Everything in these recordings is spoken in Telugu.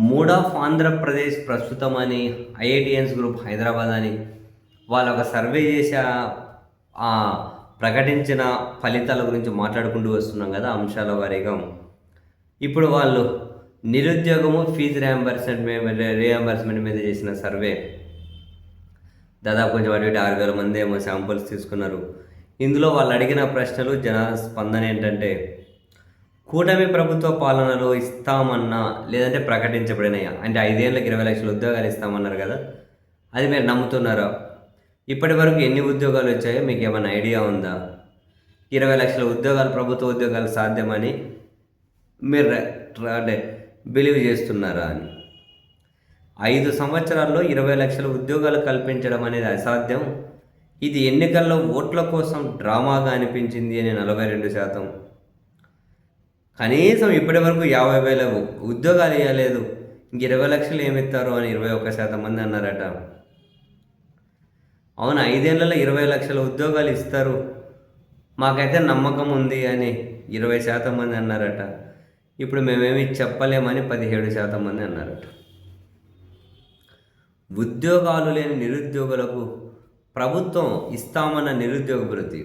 మూడ్ ఆఫ్ ఆంధ్రప్రదేశ్ ప్రస్తుతం అని ఐఐటిఎన్స్ గ్రూప్ హైదరాబాద్ అని వాళ్ళు ఒక సర్వే చేసే ఆ- ప్రకటించిన ఫలితాల గురించి మాట్లాడుకుంటూ వస్తున్నాం కదా అంశాల వారీగా. ఇప్పుడు వాళ్ళు నిరుద్యోగము ఫీజు రియంబర్స్మెంట్ రియంబర్స్మెంట్ మీద చేసిన సర్వే. దాదాపు కొంచెం అటు ఇటు ఆరు వేల మంది ఏమో శాంపుల్స్ తీసుకున్నారు. ఇందులో వాళ్ళు అడిగిన ప్రశ్నలు జన స్పందన ఏంటంటే కూటమి ప్రభుత్వ పాలనలో ఇస్తామన్నా లేదంటే ప్రకటించబడినాయా? అంటే ఐదేళ్ళకి ఇరవై లక్షల ఉద్యోగాలు ఇస్తామన్నారు కదా. అది మీరు నమ్ముతున్నారా? ఇప్పటి వరకు ఎన్ని ఉద్యోగాలు వచ్చాయో మీకు ఏమైనా ఐడియా ఉందా? ఇరవై లక్షల ఉద్యోగాలు ప్రభుత్వ ఉద్యోగాలు సాధ్యమని మీరు అంటే బిలీవ్ చేస్తున్నారా అని. ఐదు సంవత్సరాల్లో ఇరవై లక్షల ఉద్యోగాలు కల్పించడం అనేది అసాధ్యం. ఇది ఎన్నికల్లో ఓట్ల కోసం డ్రామాగా అనిపించింది అని నలభై రెండు శాతం. కనీసం ఇప్పటి వరకు యాభై వేల ఉద్యోగాలు ఇవ్వలేదు ఇంక ఇరవై లక్షలు ఏమిస్తారు అని ఇరవై ఒక్క శాతం మంది అన్నారట. అవును ఐదేళ్ళలో ఇరవై లక్షల ఉద్యోగాలు ఇస్తారు. మాకైతే నమ్మకం ఉంది అని ఇరవై శాతం మంది అన్నారట. ఇప్పుడు మేమేమి చెప్పలేమని పదిహేడు శాతం మంది అన్నారట. ఉద్యోగాలు లేని నిరుద్యోగులకు ప్రభుత్వం ఇస్తామన్న నిరుద్యోగ భృతి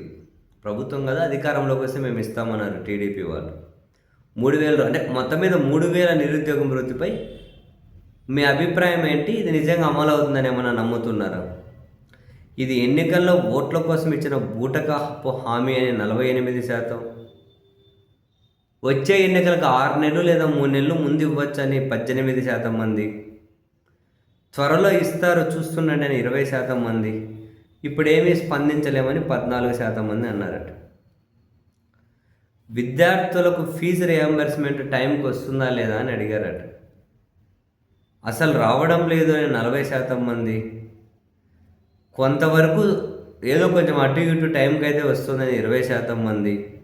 ప్రభుత్వం కదా అధికారంలోకి వస్తే మేము ఇస్తామన్నారు టీడీపీ వాళ్ళు. మూడు వేలు అంటే మొత్తం మీద మూడు వేల నిరుద్యోగ మృతిపై మీ అభిప్రాయం ఏంటి? ఇది నిజంగా అమలు అవుతుందని ఏమైనా నమ్ముతున్నారా? ఇది ఎన్నికల్లో ఓట్ల కోసం ఇచ్చిన బూటకపు హామీ అని నలభై ఎనిమిది శాతం. వచ్చే ఎన్నికలకు ఆరు నెలలు లేదా మూడు నెలలు ముందు ఇవ్వచ్చని పద్దెనిమిది శాతం మంది. త్వరలో ఇస్తారు చూస్తుండండి అని ఇరవై శాతం మంది. ఇప్పుడేమీ స్పందించలేమని పద్నాలుగు శాతం మంది అన్నారట. విద్యార్థులకు ఫీజు రియంబర్స్మెంట్ టైంకి వస్తుందా లేదా అని అడిగారట. అసలు రావడం లేదు అని నలభై శాతం మంది. కొంతవరకు ఏదో కొంచెం అటు ఇటు టైంకి అయితే వస్తుందని ఇరవై శాతం మంది.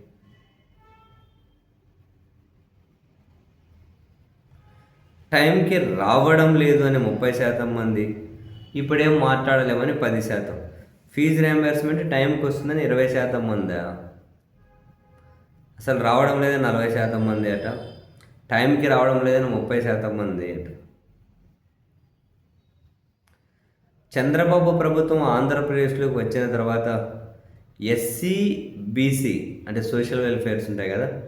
టైంకి రావడం లేదు అని ముప్పై శాతం మంది. ఇప్పుడేం మాట్లాడలేమని పది శాతం. ఫీజు రియంబర్స్మెంట్ టైంకి వస్తుందని ఇరవై శాతం మందా? అసలు రావడం లేదని నలభై శాతం మంది అట. టైంకి రావడం లేదని ముప్పై శాతం మంది అట. చంద్రబాబు ప్రభుత్వం ఆంధ్రప్రదేశ్లోకి వచ్చిన తర్వాత ఎస్సీ బీసీ అంటే సోషల్ వెల్ఫేర్స్ ఉంటాయి కదా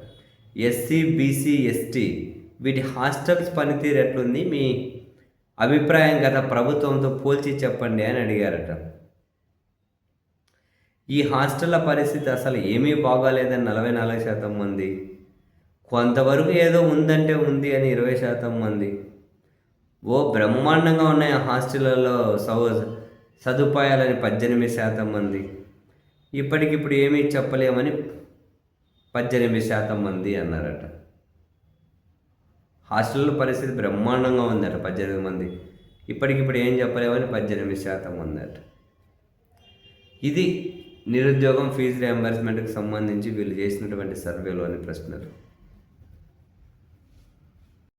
ఎస్సీ బీసీ ఎస్టీ వీటి హాస్టల్స్ పనితీరు ఎట్లుంది? మీ అభిప్రాయం గత ప్రభుత్వంతో పోల్చి చెప్పండి అని అడిగారట. ఈ హాస్టళ్ళ పరిస్థితి అసలు ఏమీ బాగాలేదని నలభై నాలుగు శాతం మంది. కొంతవరకు ఏదో ఉందంటే ఉంది అని ఇరవై శాతం మంది. ఓ బ్రహ్మాండంగా ఉన్నాయి ఆ హాస్టళ్ళలో సౌ సదుపాయాలని పద్దెనిమిది శాతం మంది. ఇప్పటికిప్పుడు ఏమీ చెప్పలేమని పద్దెనిమిది శాతం మంది అన్నారట. హాస్టల్లో పరిస్థితి బ్రహ్మాండంగా ఉందట పద్దెనిమిది మంది. ఇప్పటికిప్పుడు ఏం చెప్పలేమని పద్దెనిమిది శాతం ఉందట ఇది నిరుద్యోగం ఫీజు రియంబర్స్మెంట్కి సంబంధించి వీళ్ళు చేసినటువంటి సర్వేలోని ప్రశ్నలు.